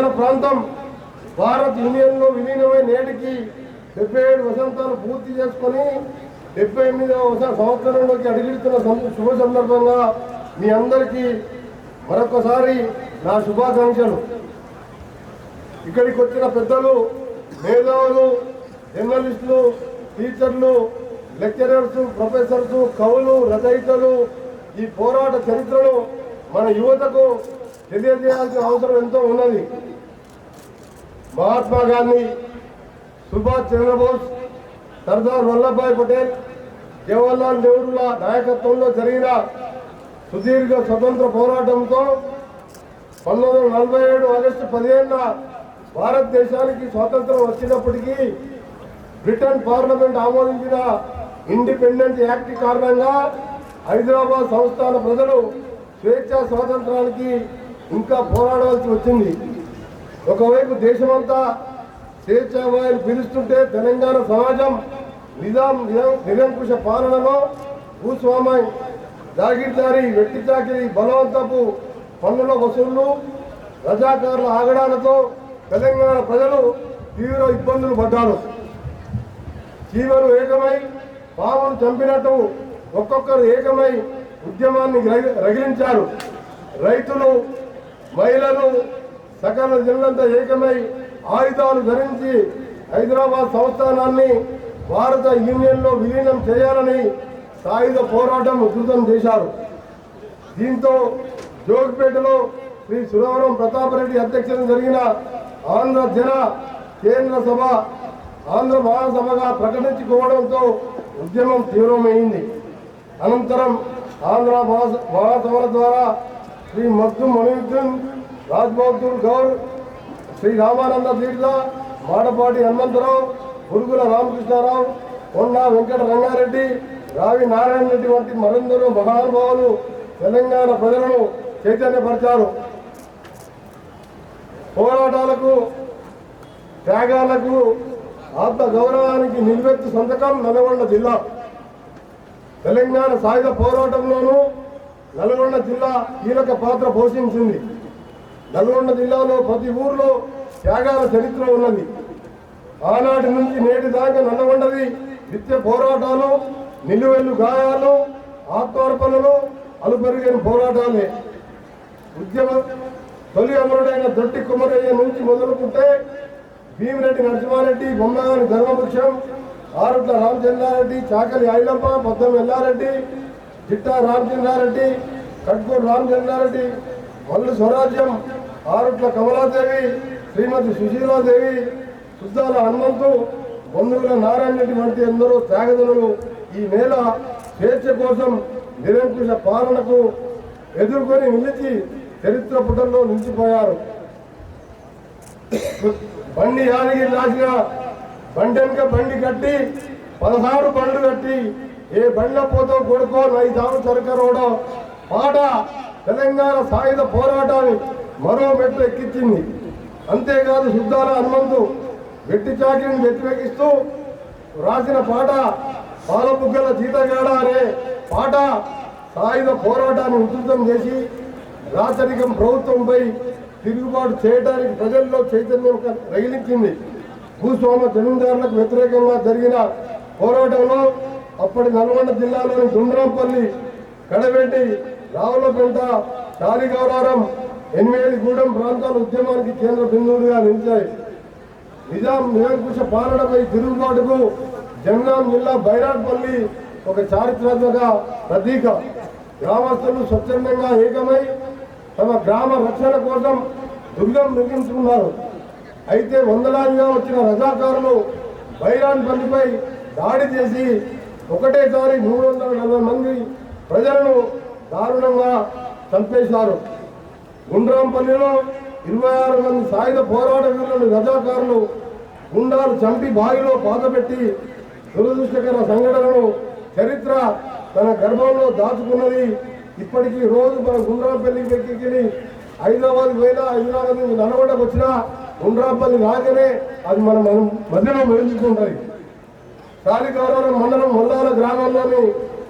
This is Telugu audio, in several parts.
తెలంగాణ ప్రాంతం భారత్ యూనియన్లో విలీనమై నేటికి డెబ్బై ఏడు వసంతాలు పూర్తి చేసుకొని డెబ్బై ఎనిమిదవ వస- సంవత్సరంలోకి అడుగుతున్న శుభ సందర్భంగా మీ అందరికీ మరొకసారి నా శుభాకాంక్షలు. ఇక్కడికి వచ్చిన పెద్దలు మేధావులు జర్నలిస్టులు టీచర్లు లెక్చరర్స్ ప్రొఫెసర్స్ కవులు రచయితలు ఈ పోరాట చరిత్రను మన యువతకు తెలియజేయాల్సిన అవసరం ఎంతో ఉన్నది. మహాత్మా గాంధీ సుభాష్ చంద్రబోస్ సర్దార్ వల్లభాయ్ పటేల్ జవహర్లాల్ నెహ్రూల నాయకత్వంలో జరిగిన సుదీర్ఘ స్వతంత్ర పోరాటంతో పంతొమ్మిది వందల నలభై ఏడు ఆగస్టు పదిహేనున భారతదేశానికి స్వాతంత్రం వచ్చినప్పటికీ బ్రిటన్ పార్లమెంట్ ఆమోదించిన ఇండిపెండెంట్ యాక్ట్ కారణంగా హైదరాబాద్ సంస్థాన ప్రజలు స్వేచ్ఛ స్వాతంత్రానికి ఇంకా పోరాడవలసి వచ్చింది. ఒకవైపు దేశమంతా స్వేచ్ఛావాయులు పిలుస్తుంటే తెలంగాణ సమాజం నిజాం నిరంకుశ పాలనలో భూస్వామ్య జాగిర్దారి వెట్టి చాకిరి బలవంతపు పన్నుల వసూళ్ళు రజాకారుల ఆగడాలతో తెలంగాణ ప్రజలు తీవ్ర ఇబ్బందులు పడ్డారు. చీమలు ఏకమై పామును చంపినట్టు ఒక్కొక్కరు ఏకమై ఉద్యమాన్ని రగిలించారు. రైతులు మహిళలు సకల జిల్లంతా ఏకమై ఆయుధాలు ధరించి హైదరాబాద్ సంస్థానాన్ని భారత యూనియన్లో విలీనం చేయాలని సాయుధ పోరాటం ఉధృతం చేశారు. దీంతో జోగిపేటలో శ్రీ సురవరం ప్రతాపరెడ్డి అధ్యక్షతన జరిగిన ఆంధ్ర జన కేంద్ర సభ ఆంధ్ర మహాసభగా ప్రకటించుకోవడంతో ఉద్యమం తీవ్రమైంది. అనంతరం ఆంధ్ర మహాసభల ద్వారా శ్రీ మద్దు మణియుద్దీన్ రాజ్బహదూర్ గౌర్ శ్రీ రామానంద తీర్థ మాడపాటి హనుమంతరావు పురుగుల రామకృష్ణారావు కొండ వెంకట రంగారెడ్డి రావి నారాయణ రెడ్డి వంటి మరెందరో మహానుభావులు తెలంగాణ ప్రజలను చైతన్యపరిచారు. పోరాటాలకు త్యాగాలకు ఆత్మ గౌరవానికి నిలువెత్తు సంతకం నల్గొండ జిల్లా. తెలంగాణ సాయుధ పోరాటంలోనూ నల్గొండ జిల్లా కీలక పాత్ర పోషించింది. నల్గొండ జిల్లాలో ప్రతి ఊర్లో త్యాగాల చరిత్ర ఉన్నది. ఆనాటి నుంచి నేటి దాకా నల్లగొండది నిత్య పోరాటాలు నిలువెల్లు గాయాలు ఆత్మార్పణలు అలుపెరిగిన పోరాటాలే. ఉద్యమ తొలి అమరుడైన దొట్టి కుమరయ్య నుంచి మొదలుకుంటే భీమిరెడ్డి నరసింహారెడ్డి బొమ్మగాని ధర్మపక్షం ఆరుట్ల రామచంద్రారెడ్డి చాకలి ఐలప్ప పద్మం ఎల్లారెడ్డి చిట్టా రామచంద్రారెడ్డి కట్కూరు రామచంద్రారెడ్డి మల్లు స్వరాజ్యం ఆరుట్ల కమలాదేవి శ్రీమతి సుశీలాదేవి సుద్దాల హనుమంతు బంధువుల నారాయణ రెడ్డి వంటి ఎందరో త్యాగదులు ఈ నేల స్వేచ్ఛ కోసం నిరంకుశ పాలనకు ఎదుర్కొని నిలిచి చరిత్ర పుటల్లో నిలిచిపోయారు. బండి యాదగిరి రాసిన బండి బండి కట్టి పదహారు బండ్లు కట్టి ఏ బండ్ల పోతో కొడుకో నై దాము చరకరోడో పాట తెలంగాణ సాయుధ పోరాటాన్ని మరో మెట్లు ఎక్కించింది. అంతేకాదు శుద్ధాల హనుమంతు వెట్టి చాకిని వ్యతిరేకిస్తూ రాసిన పాట పాలబుగ్గల జీతగాడ అనే పాట సాయుధ పోరాటాన్ని ఉధృతం చేసి రాచరికం ప్రభుత్వంపై తిరుగుబాటు చేయడానికి ప్రజల్లో చైతన్యం రగిలించింది. భూస్వామ్య జమీందారులకు వ్యతిరేకంగా జరిగిన పోరాటంలో అప్పటి నల్గొండ జిల్లాలోని దుండ్రంపల్లి కడవెట్టి రావులపేట తాలిగౌరారం ఎనిమిదిగూడెం ప్రాంతాల ఉద్యమానికి కేంద్ర బిందువులుగా నిలిచాయి. నిజాం నిరంకుశ పాలనపై తిరుగుబాటుకు జమ్నాం జిల్లా బైరాట్పల్లి ఒక చారిత్రాత్మక ప్రతీక. గ్రామస్తులు స్వచ్ఛందంగా ఏకమై తమ గ్రామ రక్షణ కోసం దుర్గం నిర్మించుకున్నారు. అయితే వందలాదిగా వచ్చిన రజాకారులు బైరాన్పల్లిపై దాడి చేసి ఒకటేసారి మూడు వందల నలభై మంది ప్రజలను దారుణంగా చంపేశారు. గుండ్రాంపల్లిలో ఇరవై ఆరు మంది సాయుధ పోరాట వీరులను రజాకారులు గుండాలు చంపి బావిలో పాతపెట్టి దురదృష్టకర సంఘటనను చరిత్ర తన గర్భంలో దాచుకున్నది. ఇప్పటికీ రోజు మన గుండ్రాంపల్లి వ్యక్తికి హైదరాబాద్ పోయినా హైదరాబాద్ నుంచి నల్గొండకు వచ్చినా గుండ్రాంపల్లి రాగానే అది మన మనం మధ్యలో మెరుగుతుంటుంది కాళికావరం మండలం మొల్లాల గ్రామంలోని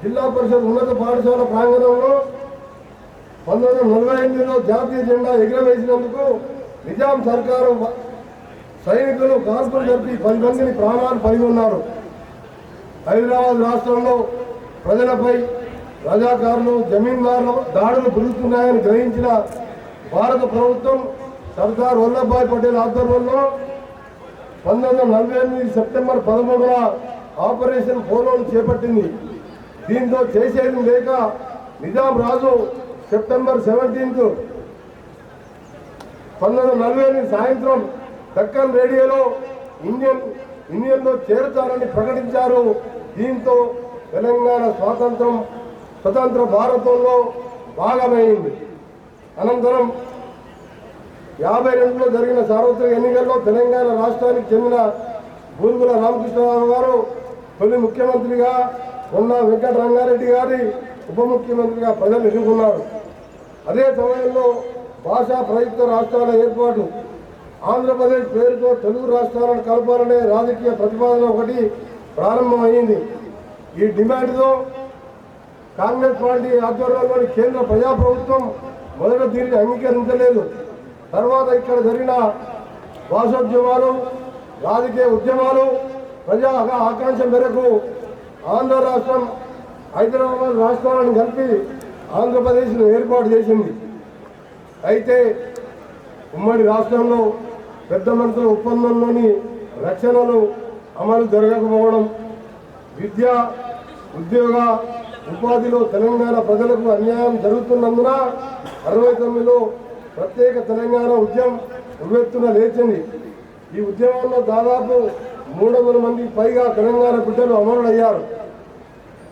జిల్లా పరిషత్ ఉన్నత పాఠశాల ప్రాంగణంలో పంతొమ్మిది వందల నలభై ఎనిమిదిలో జాతీయ జెండా ఎగురవేసినందుకు నిజాం సర్కారు సైనికులు కాల్పులు జరిపి పది మందిని ప్రాణాలు పడి హైదరాబాద్ రాష్ట్రంలో ప్రజలపై రజాకారులు జమీందారులు దాడులు పెరుగుతున్నాయని గ్రహించిన భారత ప్రభుత్వం సర్దార్ వల్లభాయ్ పటేల్ ఆధ్వర్యంలో పంతొమ్మిది వందల నలభై ఎనిమిది సెప్టెంబర్ పదమూడున ఆపరేషన్ పోలోను చేపట్టింది. దీంతో చేసేది లేక నిజాం రాజు సెప్టెంబర్ సెవెంటీన్త్ పంతొమ్మిది నలభై ఎనిమిది సాయంత్రం దక్కన్ రేడియోలో ఇండియన్ ఇండియన్లో చేరుతారని ప్రకటించారు. దీంతో తెలంగాణ స్వాతంత్రం స్వతంత్ర భారతంలో భాగమైంది. అనంతరం యాభై రెండులో జరిగిన సార్వత్రిక ఎన్నికల్లో తెలంగాణ రాష్ట్రానికి చెందిన బూరుగుల రామకృష్ణరావు గారు తొలి ముఖ్యమంత్రిగా ఉన్న వెంకట రంగారెడ్డి గారి ఉప ముఖ్యమంత్రిగా ప్రజలు ఎదుర్కొన్నారు. అదే సమయంలో భాషా ప్రయుక్త రాష్ట్రాల ఏర్పాటు ఆంధ్రప్రదేశ్ పేరుతో తెలుగు రాష్ట్రాలను కలపాలనే రాజకీయ ప్రతిపాదన ఒకటి ప్రారంభమైంది. ఈ డిమాండ్తో కాంగ్రెస్ పార్టీ ఆధ్వర్యంలోని కేంద్ర ప్రజాప్రభుత్వం మొదట దీనిని అంగీకరించలేదు. తర్వాత ఇక్కడ జరిగిన భాషోద్యమాలు రాజకీయ ఉద్యమాలు ప్రజా ఆకాంక్ష మేరకు ఆంధ్ర రాష్ట్రం హైదరాబాద్ రాష్ట్రాలను కలిపి ఆంధ్రప్రదేశ్ను ఏర్పాటు చేసింది. అయితే ఉమ్మడి రాష్ట్రంలో పెద్ద మనుషుల ఒప్పందంలోని రక్షణలు అమలు జరగకపోవడం విద్య ఉద్యోగ ఉపాధిలో తెలంగాణ ప్రజలకు అన్యాయం జరుగుతున్నందున అరవై తొమ్మిదిలో ప్రత్యేక తెలంగాణ ఉద్యమం ఉవ్వెత్తున లేచింది. ఈ ఉద్యమంలో దాదాపు మూడు మంది మందికి పైగా తెలంగాణ బిడ్డలు అమరుడయ్యారు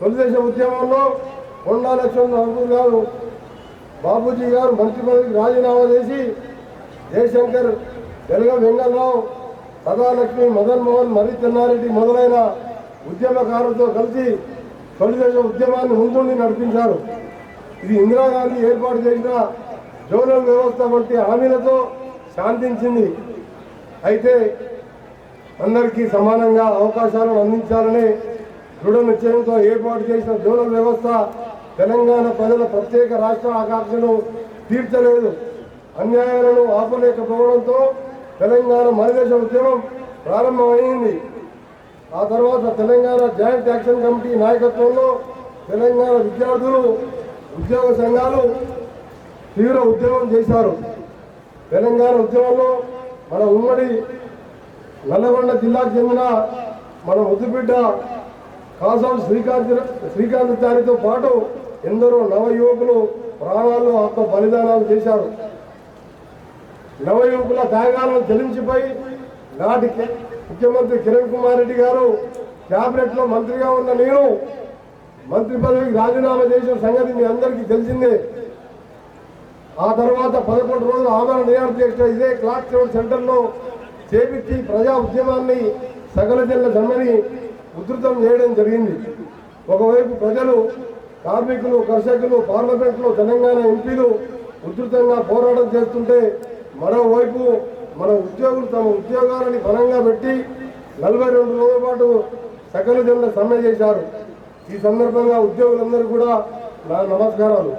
తొలిదేశ ఉద్యమంలో కొండా లక్ష్మణ్ గారు బాబూజీ గారు మంత్రి పదవికి రాజీనామా చేసి జయశంకర్ వెలగ వెంగళరావు సదాలక్ష్మి మదన్ మోహన్ మరి చెన్నారెడ్డి మొదలైన ఉద్యమకారులతో కలిసి తొలిదేశ ఉద్యమాన్ని ముందుండి నడిపించారు. ఇది ఇందిరాగాంధీ ఏర్పాటు చేసిన జోనల్ వ్యవస్థ వంటి హామీలతో శాంతించింది. అయితే అందరికీ సమానంగా అవకాశాలను అందించాలనే దృఢ నిశ్చయంతో ఏర్పాటు చేసిన జోనల్ వ్యవస్థ తెలంగాణ ప్రజల ప్రత్యేక రాష్ట్ర ఆకాంక్షను తీర్చలేదు. అన్యాయాలను ఆపలేకపోవడంతో తెలంగాణ మరిదేశ ఉద్యమం ప్రారంభమైంది. ఆ తర్వాత తెలంగాణ జాయింట్ యాక్షన్ కమిటీ నాయకత్వంలో తెలంగాణ విద్యార్థులు ఉద్యోగ సంఘాలు తీవ్ర ఉద్యమం చేశారు. తెలంగాణ ఉద్యమంలో మన ఉమ్మడి నల్లగొండ జిల్లాకు చెందిన మన ముద్దుబిడ్డ కాసం శ్రీకాంత్ శ్రీకాంత్ చారితో పాటు ఎందరో నవయువకులు ప్రాణాలు ఆత్మ బలిదానాలు చేశారు. నవయువకుల త్యాగాలను చెల్లించిపోయి నాటి ముఖ్యమంత్రి కిరణ్ కుమార్ రెడ్డి గారు క్యాబినెట్లో మంత్రిగా ఉన్న నేను మంత్రి పదవికి రాజీనామా చేసిన సంగతి మీ అందరికీ తెలిసిందే. ఆ తర్వాత పదకొండు రోజులు ఆమరణ నిరాధ్యక్ష ఇదే క్లాక్ సెవెన్ సెంటర్లో చేపించి ప్రజా ఉద్యమాన్ని సకల జిల్లా జమ్మని ఉధృతం చేయడం జరిగింది. ఒకవైపు ప్రజలు కార్మికులు కర్షకులు పార్లమెంట్లో తెలంగాణ ఎంపీలు ఉధృతంగా పోరాటం చేస్తుంటే మరోవైపు మన ఉద్యోగులు తమ ఉద్యోగాలని బలంగా పెట్టి నలభై రెండు రోజుల పాటు సకల జిల్లా సమ్మె చేశారు. ఈ సందర్భంగా ఉద్యోగులందరూ కూడా నా నమస్కారాలు.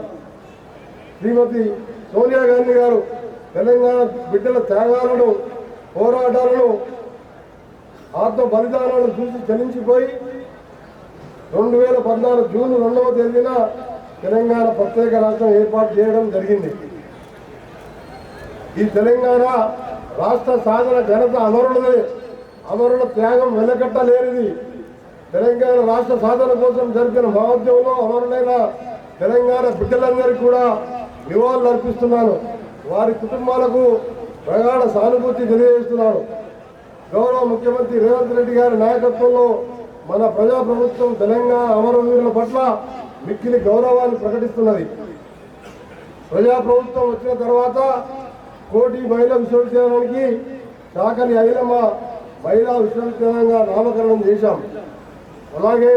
శ్రీమతి సోనియా గాంధీ గారు తెలంగాణ బిడ్డల త్యాగాలను పోరాటాలను ఆత్మ బలిదానాలను చూసి చలించిపోయి రెండు వేల పద్నాలుగు జూన్ రెండవ తేదీన తెలంగాణ ప్రత్యేక రాష్ట్రం ఏర్పాటు చేయడం జరిగింది. ఈ తెలంగాణ రాష్ట్ర సాధన ఘనత అమరులదే. అమరుల త్యాగం వెలకట్టలేనిది. తెలంగాణ రాష్ట్ర సాధన కోసం జరిపిన మహోద్యమంలో అమరులైన తెలంగాణ బిడ్డలందరికీ కూడా నివాళులు అర్పిస్తున్నాను. వారి కుటుంబాలకు ప్రగాఢ సానుభూతి తెలియజేస్తున్నాను. గౌరవ ముఖ్యమంత్రి రేవంత్ రెడ్డి గారి నాయకత్వంలో మన ప్రజాప్రభుత్వం తెలంగాణ అమరవీరుల పట్ల మిక్కిలి గౌరవాన్ని ప్రకటిస్తున్నది. ప్రజాప్రభుత్వం వచ్చిన తర్వాత కోటి మహిళా విశ్వవిద్యాలయానికి చాకలి ఐలమ్మ మహిళా విశ్వవిద్యాలయంగా నామకరణం చేశాం. అలాగే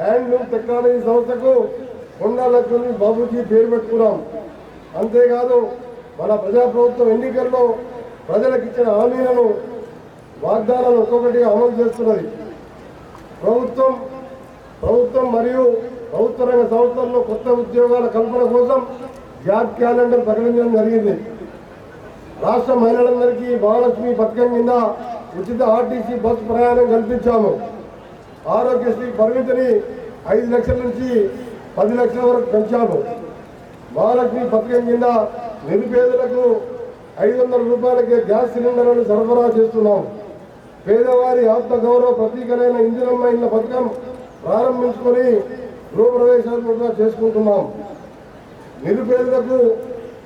హ్యాండ్లూమ్ టెక్నాలజీ సంస్థకు కొండా లక్ష్మి బాబుజీ పేరు పెట్టుకున్నాం. అంతేకాదు మన ప్రజాప్రభుత్వం ఎన్నికల్లో ప్రజలకు ఇచ్చిన హామీలను వాగ్దానాలు ఒక్కొక్కటిగా అమలు చేస్తున్నది. ప్రభుత్వం ప్రభుత్వం మరియు ప్రభుత్వ రంగ సంస్థల్లో కొత్త ఉద్యోగాల కల్పన కోసం జాబ్ క్యాలెండర్ ప్రకటించడం జరిగింది. రాష్ట్ర మహిళలందరికీ మహాలక్ష్మి పథకం కింద ఉచిత ఆర్టీసీ బస్సు ప్రయాణం కల్పించాము. ఆరోగ్యశ్రీ పరిమితిని ఐదు లక్షల నుంచి పది లక్షల వరకు పెంచాము. మహాలక్ష్మి పథకం కింద నిరుపేదలకు ఐదు వందల రూపాయలకే గ్యాస్ సిలిండర్లను సరఫరా చేస్తున్నాం పేదవారి ఆత్మ గౌరవ ప్రతీకలైన ఇందిరమ్మ ఇళ్ళ పథకం ప్రారంభించుకొని గృహప్రవేశాలు కూడా చేసుకుంటున్నాం. నిరుపేదలకు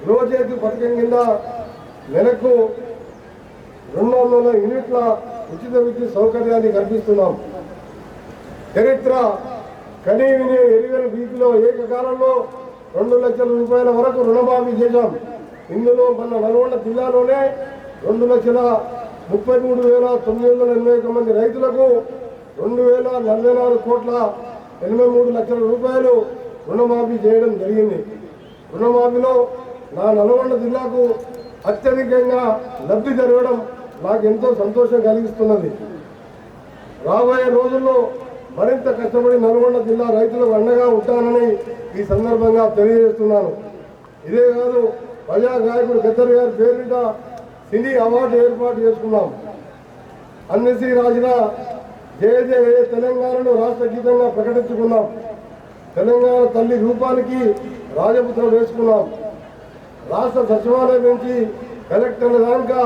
గృహచేతి పథకం కింద నెలకు రెండు వందల యూనిట్ల ఉచిత విద్యుత్ సౌకర్యాన్ని కల్పిస్తున్నాం. చరిత్ర కనీ విని ఎరుగని వీధిలో ఏకకాలంలో రెండు లక్షల రూపాయల వరకు రుణమాఫీ చేశాం. ఇందులో మన నల్గొండ జిల్లాలోనే రెండు లక్షల ముప్పై మూడు వేల తొమ్మిది వందల ఎనభై ఒక మంది రైతులకు రెండు వేల నలభై నాలుగు కోట్ల ఎనభై మూడు లక్షల రూపాయలు రుణమాఫీ చేయడం జరిగింది. రుణమాఫీలో నా నల్గొండ జిల్లాకు అత్యధికంగా లబ్ధి జరగడం నాకు ఎంతో సంతోషం కలిగిస్తున్నది. రాబోయే రోజుల్లో మరింత కష్టపడి నల్గొండ జిల్లా రైతులకు అండగా ఉంటానని ఈ సందర్భంగా తెలియజేస్తున్నాను. ఇదే కాదు ప్రజా గాయకుడు గద్దర్ గారి పేరిట ఇది అవార్డు ఏర్పాటు చేసుకున్నాం. అన్నశ్రీ రాజున జయ జయ తెలంగాణను రాష్ట్ర గీతంగా ప్రకటించుకున్నాం. తెలంగాణ తల్లి రూపానికి రాజపుత్రం వేసుకున్నాం. రాష్ట్ర సచివాలయం నుంచి కలెక్టర్ల దాకా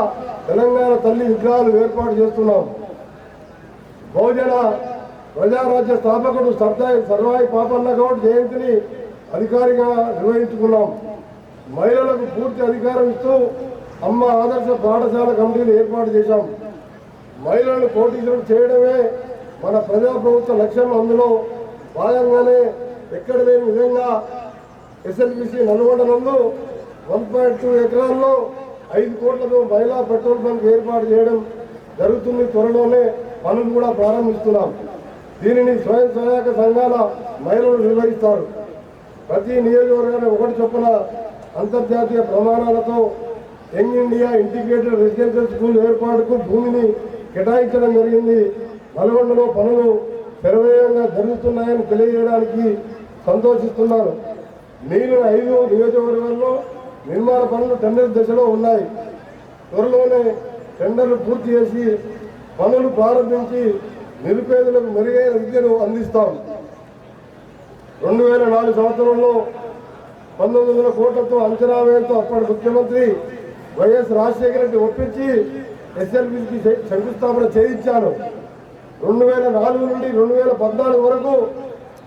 తెలంగాణ తల్లి విగ్రహాలు ఏర్పాటు చేస్తున్నాం. బహుజన ప్రజారాజ్య స్థాపకుడు సర్దాయి సర్వాయి పాపన్న గౌడ్ జయంతిని అధికారిగా నిర్వహించుకున్నాం. మహిళలకు పూర్తి అధికారం ఇస్తూ అమ్మ ఆదర్శ పాఠశాల కమిటీలు ఏర్పాటు చేశాం. మహిళలను పోటీసులు చేయడమే మన ప్రజాప్రభుత్వ లక్ష్యం. అందులో భాగంగానే ఎక్కడ లేని విధంగా ఎస్ఎల్బిసి నల్గొండ నందు వన్ పాయింట్ టూ ఎకరాల్లో ఐదు కోట్లతో మహిళా పెట్రోల్ బంక్ ఏర్పాటు చేయడం జరుగుతుంది. త్వరలోనే పనులు కూడా ప్రారంభిస్తున్నాం. దీనిని స్వయం సహాయక సంఘాల మహిళలు నిర్వహిస్తారు. ప్రతి నియోజకవర్గాన్ని ఒకటి చొప్పున అంతర్జాతీయ ప్రమాణాలతో young India integrated residential school ఏర్పాటుకు భూమిని కేటాయించడం జరిగింది. నల్గొండలో పనులు శరవేగంగా జరుగుతున్నాయని తెలియజేయడానికి సంతోషిస్తున్నాను. మిగిలిన ఐదు నియోజకవర్గాల్లో నిర్మాణ పనులు టెండర్ దశలో ఉన్నాయి. త్వరలోనే టెండర్లు పూర్తి చేసి పనులు ప్రారంభించి నిరుపేదలకు మెరుగైన విద్యను అందిస్తాం. రెండు వేల నాలుగు సంవత్సరంలో పంతొమ్మిది వందల కోట్లతో అంచనా వ్యయంతో అప్పటి ముఖ్యమంత్రి వైఎస్ రాజశేఖర రెడ్డి ఒప్పించి ఎస్ఎల్బికి శంకుస్థాపన చేయించాను రెండు వేల నాలుగు నుండి రెండు వేల పద్నాలుగు వరకు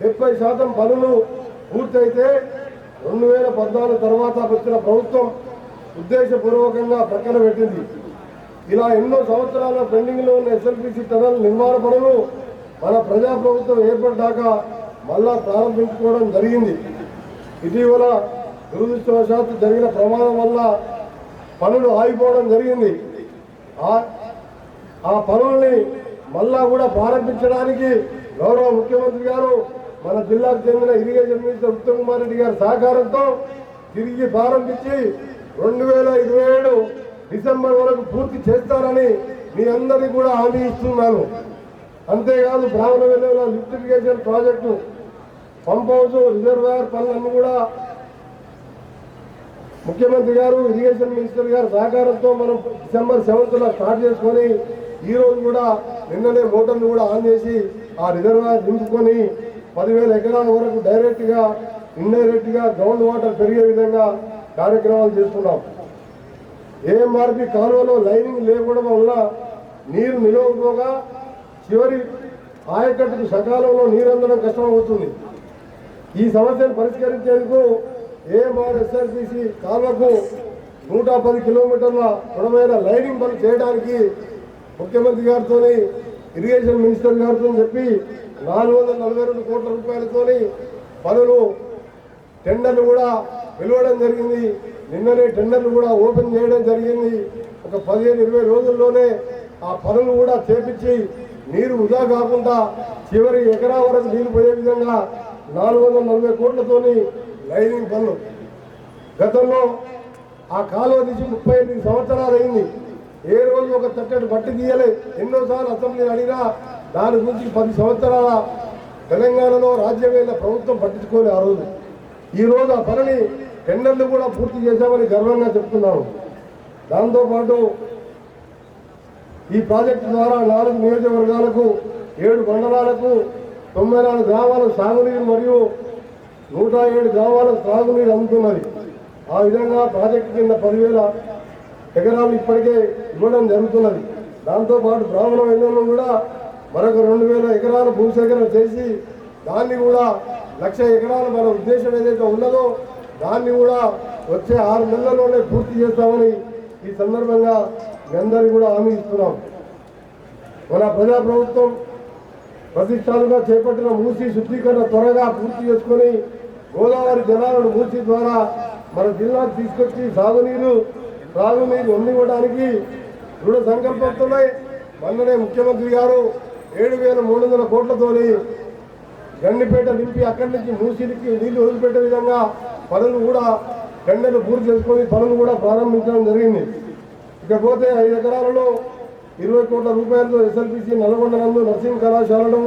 డెబ్బై శాతం పనులు పూర్తయితే రెండు వేల పద్నాలుగు తర్వాత వచ్చిన ప్రభుత్వం ఉద్దేశపూర్వకంగా ప్రక్కన పెట్టింది. ఇలా ఎన్నో సంవత్సరాల పెండింగ్లో ఉన్న ఎస్ఎల్పిసి టనల్ నిర్మాణ పనులు మన ప్రజా ప్రభుత్వం ఏర్పడ్డాక మళ్ళా ప్రారంభించుకోవడం జరిగింది. ఇటీవల దురదృష్టవశాత్తు జరిగిన ప్రమాదం వల్ల పనులు ఆగిపోవడం జరిగింది. ఆ- ఆ పనుల్ని మళ్ళా కూడా ప్రారంభించడానికి గౌరవ ముఖ్యమంత్రి గారు మన జిల్లాకు చెందిన ఇరిగేషన్ మినిస్టర్ ఉత్తమ్ కుమార్ రెడ్డి గారి సహకారంతో తిరిగి ప్రారంభించి రెండు వేల ఇరవై ఏడు డిసెంబర్ వరకు పూర్తి చేస్తారని మీ అందరికీ కూడా హామీ ఇస్తున్నాను. అంతేకాదు Brahmana Velugula lift irrigation project pump house reservoir పనులన్నీ కూడా ముఖ్యమంత్రి గారు ఇరిగేషన్ మినిస్టర్ గారు సహకారంతో మనం డిసెంబర్ సెవెంత్లో స్టార్ట్ చేసుకొని ఈ రోజు కూడా నిన్ననే మోటార్లు కూడా ఆన్ చేసి ఆ రిజర్వాయర్ దింపుకొని పదివేల ఎకరాల వరకు డైరెక్ట్గా ఇండైరెక్ట్గా గ్రౌండ్ వాటర్ పెరిగే విధంగా కార్యక్రమాలు చేస్తున్నాం. ఏఎంఆర్పి కాలువలో లైనింగ్ లేకపోవడం వల్ల నీరు నిలవకపోగా చివరి ఆయకట్టుకు సకాలంలో నీరు అందడం కష్టమవుతుంది. ఈ సమస్యను పరిష్కరించేందుకు ఏఎంఆర్ ఎస్ఆర్పిసి కాల్వకు నూట పది కిలోమీటర్ల పొడవైన లైనింగ్ పని చేయడానికి ముఖ్యమంత్రి గారితో ఇరిగేషన్ మినిస్టర్ గారితో చెప్పి నాలుగు వందల నలభై రెండు కోట్ల రూపాయలతో పనులు టెండర్లు కూడా పిలవడం జరిగింది. నిన్ననే టెండర్లు కూడా ఓపెన్ చేయడం జరిగింది. ఒక పదిహేను ఇరవై రోజుల్లోనే ఆ పనులు కూడా చేపించి నీరు వృధా కాకుండా చివరి ఎకరా వరకు నీళ్ళు పోయే విధంగా నాలుగు వందల నలభై కోట్లతోని లైనింగ్ పనులు. గతంలో ఆ కాలువ తీసి ముప్పై ఎనిమిది సంవత్సరాలు అయింది. ఏ రోజు ఒక తట్టడి బట్టి తీయలే ఎన్నోసార్లు అసెంబ్లీ అడిగినా దాని గురించి పది సంవత్సరాల తెలంగాణలో రాజ్యమైన ప్రభుత్వం పట్టించుకోలే ఆ రోజు. ఈ రోజు ఆ పనిని టెండర్లు కూడా పూర్తి చేశామని గర్వంగా చెప్తున్నాము. దాంతోపాటు ఈ ప్రాజెక్టు ద్వారా నాలుగు నియోజకవర్గాలకు ఏడు మండలాలకు తొంభై నాలుగు గ్రామాలకు సాగునీరు మరియు నూట ఏడు గ్రామాలకు సాగునీరు అందుతున్నది ఆ విధంగా ప్రాజెక్టు కింద పదివేల ఎకరాలు ఇప్పటికే ఇవ్వడం జరుగుతున్నది. దాంతోపాటు బ్రాహ్మణ వెన్నులను కూడా మరొక రెండు వేల ఎకరాల భూసేకరణ చేసి దాన్ని కూడా లక్ష ఎకరాలు మన ఉద్దేశం ఏదైతే ఉన్నదో దాన్ని కూడా వచ్చే ఆరు నెలల్లోనే పూర్తి చేస్తామని ఈ సందర్భంగా మీ అందరికీ కూడా హామీ ఇస్తున్నాం. మన ప్రజాప్రభుత్వం ప్రతిష్టాలుగా చేపట్టిన మూసి శుద్ధీకరణ త్వరగా పూర్తి చేసుకొని గోదావరి జలాలను మూసి ద్వారా మన జిల్లాకు తీసుకొచ్చి సాగునీరు త్రాగునీరు అందివ్వడానికి దృఢ సంకల్పంతోనే మొన్ననే ముఖ్యమంత్రి గారు ఏడు వేల మూడు వందల కోట్లతోని గండిపేట నింపి అక్కడి నుంచి మూసిలికి నీళ్ళు వదిలిపెట్టే విధంగా పనులు కూడా గండెలు పూర్తి చేసుకొని పనులు కూడా ప్రారంభించడం జరిగింది. ఇకపోతే ఐదు ఎకరాలలో ఇరవై కోట్ల రూపాయలతో ఎస్ఎల్పిసి నల్గొండ నందు నర్సింగ్ కళాశాలను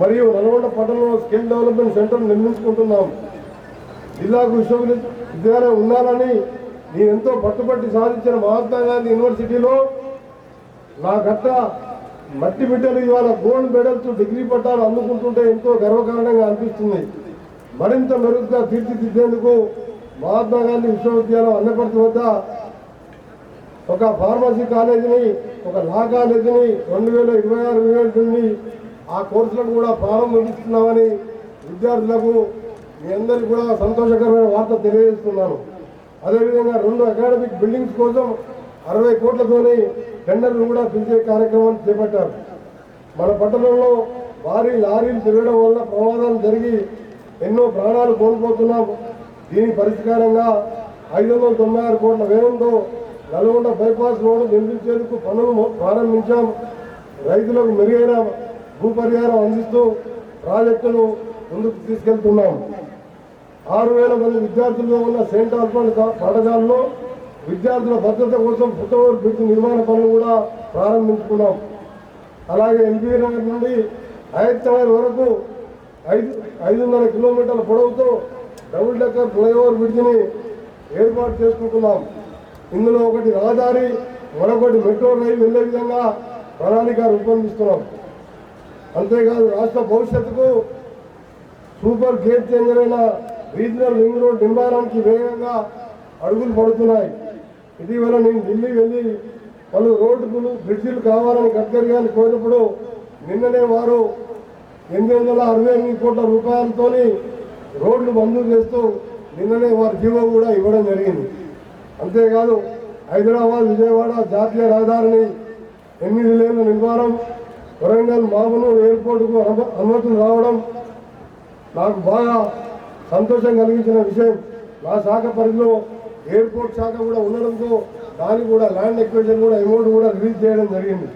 మరియు నల్గొండ పట్టణంలో స్కిల్ డెవలప్మెంట్ సెంటర్ నిర్మించుకుంటున్నాం. జిల్లాకు విశ్వవిద్యాలయం ఉండాలని నేను ఎంతో పట్టుబట్టి సాధించిన మహాత్మా గాంధీ యూనివర్సిటీలో నా గట్ట మట్టి బిడ్డలు ఇవాళ గోల్డ్ మెడల్స్ డిగ్రీ పట్టాలు అందుకుంటుంటే ఎంతో గర్వకారణంగా అనిపిస్తుంది. మరింత మెరుగ్గా తీర్చిదిద్దేందుకు మహాత్మా గాంధీ విశ్వవిద్యాలయం అన్నపర్తి వద్ద ఒక ఫార్మసీ కాలేజీని ఒక లా కాలేజీని రెండు వేల ఇరవై ఆరు ఇరవై నుండి ఆ కోర్సులను కూడా ప్రారంభిస్తున్నామని విద్యార్థులకు మీ అందరికీ కూడా సంతోషకరమైన వార్త తెలియజేస్తున్నాను. అదేవిధంగా రెండు అకాడమిక్ బిల్డింగ్స్ కోసం అరవై కోట్లతోని టెండర్లు కూడా పిలిచే కార్యక్రమాన్ని చేపట్టారు. మన పట్టణంలో భారీ లారీలు తిరగడం వల్ల ప్రమాదాలు జరిగి ఎన్నో ప్రాణాలు కోల్పోతున్నాం. దీని పరిష్కారంగా ఐదు వందల తొంభై ఆరు కోట్ల వ్యయంతో నల్గొండ బైపాస్ రోడ్డు నిర్మించేందుకు పనులు ప్రారంభించాం. రైతులకు మెరుగైన భూ పరిహారం అందిస్తూ ప్రాజెక్టును ముందుకు తీసుకెళ్తున్నాం. ఆరు వేల మంది విద్యార్థుల్లో ఉన్న సెయింట్ ఆల్ఫాన్ పాఠశాలలో విద్యార్థుల భద్రత కోసం ఫుట్ఓవర్ బ్రిడ్జ్ నిర్మాణ పనులు కూడా ప్రారంభించుకున్నాం. అలాగే ఎంపీ నగర్ నుండి హయత్ వరకు ఐదు ఐదు వందల కిలోమీటర్ల పొడవుతో డబుల్ డెక్కర్ ఫ్లైఓవర్ బ్రిడ్జిని ఏర్పాటు చేసుకుంటున్నాం. ఇందులో ఒకటి రహదారి మరొకటి మెట్రో రైలు వెళ్ళే విధంగా ప్రణాళిక రూపొందిస్తున్నాం. అంతేకాదు రాష్ట్ర భవిష్యత్తుకు సూపర్ గేమ్ చేంజర్ అయిన రీజనల్ రింగ్ రోడ్ నిర్మాణానికి వేగంగా అడుగులు పడుతున్నాయి. ఇటీవల నేను ఢిల్లీ వెళ్ళి పలు రోడ్డులు బ్రిడ్జిలు కావాలని గడ్కరీ గారిని కోరినప్పుడు నిన్ననే వారు ఎనిమిది వందల అరవై ఎనిమిది కోట్ల రూపాయలతోని రోడ్లు మంజూరు చేస్తూ నిన్ననే వారి జీవో కూడా ఇవ్వడం జరిగింది. అంతేకాదు హైదరాబాద్ విజయవాడ జాతీయ రహదారిని ఎనిమిది లేన్ల నిర్మాణం వరంగల్ మామూలు ఎయిర్పోర్ట్కు అనుమతులు రావడం నాకు బాగా సంతోషం కలిగించిన విషయం. నా శాఖ పరిధిలో ఎయిర్పోర్ట్ శాఖ కూడా ఉండడంతో దానికి కూడా ల్యాండ్ ఎక్వేషన్ కూడా అమౌంట్ కూడా రిలీజ్ చేయడం జరిగింది.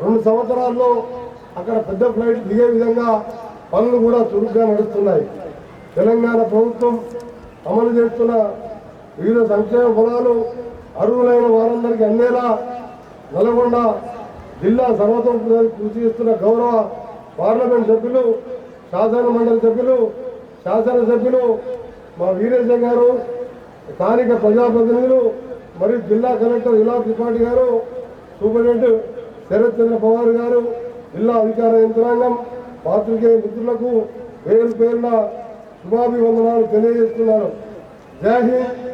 రెండు సంవత్సరాల్లో అక్కడ పెద్ద ఫ్లైట్ దిగే విధంగా పనులు కూడా చురుగ్గా నడుస్తున్నాయి. తెలంగాణ ప్రభుత్వం అమలు చేస్తున్న వివిధ సంక్షేమ ఫలాలు అర్హులైన వారందరికీ అందేలా నల్గొండ జిల్లా సర్వతోముఖ కృషి చేస్తున్న గౌరవ పార్లమెంట్ సభ్యులు శాసన మండలి సభ్యులు శాసనసభ్యులు మా వీరేశ గారు స్థానిక ప్రజాప్రతినిధులు మరియు జిల్లా కలెక్టర్ ఇలా త్రిపాఠి గారు సూపరింటెండెంట్ శరత్ చంద్ర పవార్ గారు జిల్లా అధికార యంత్రాంగం పాత్రికేయ మిత్రులకు పేరు పేరున శుభాభివందనాలు తెలియజేస్తున్నారు జై హింద్.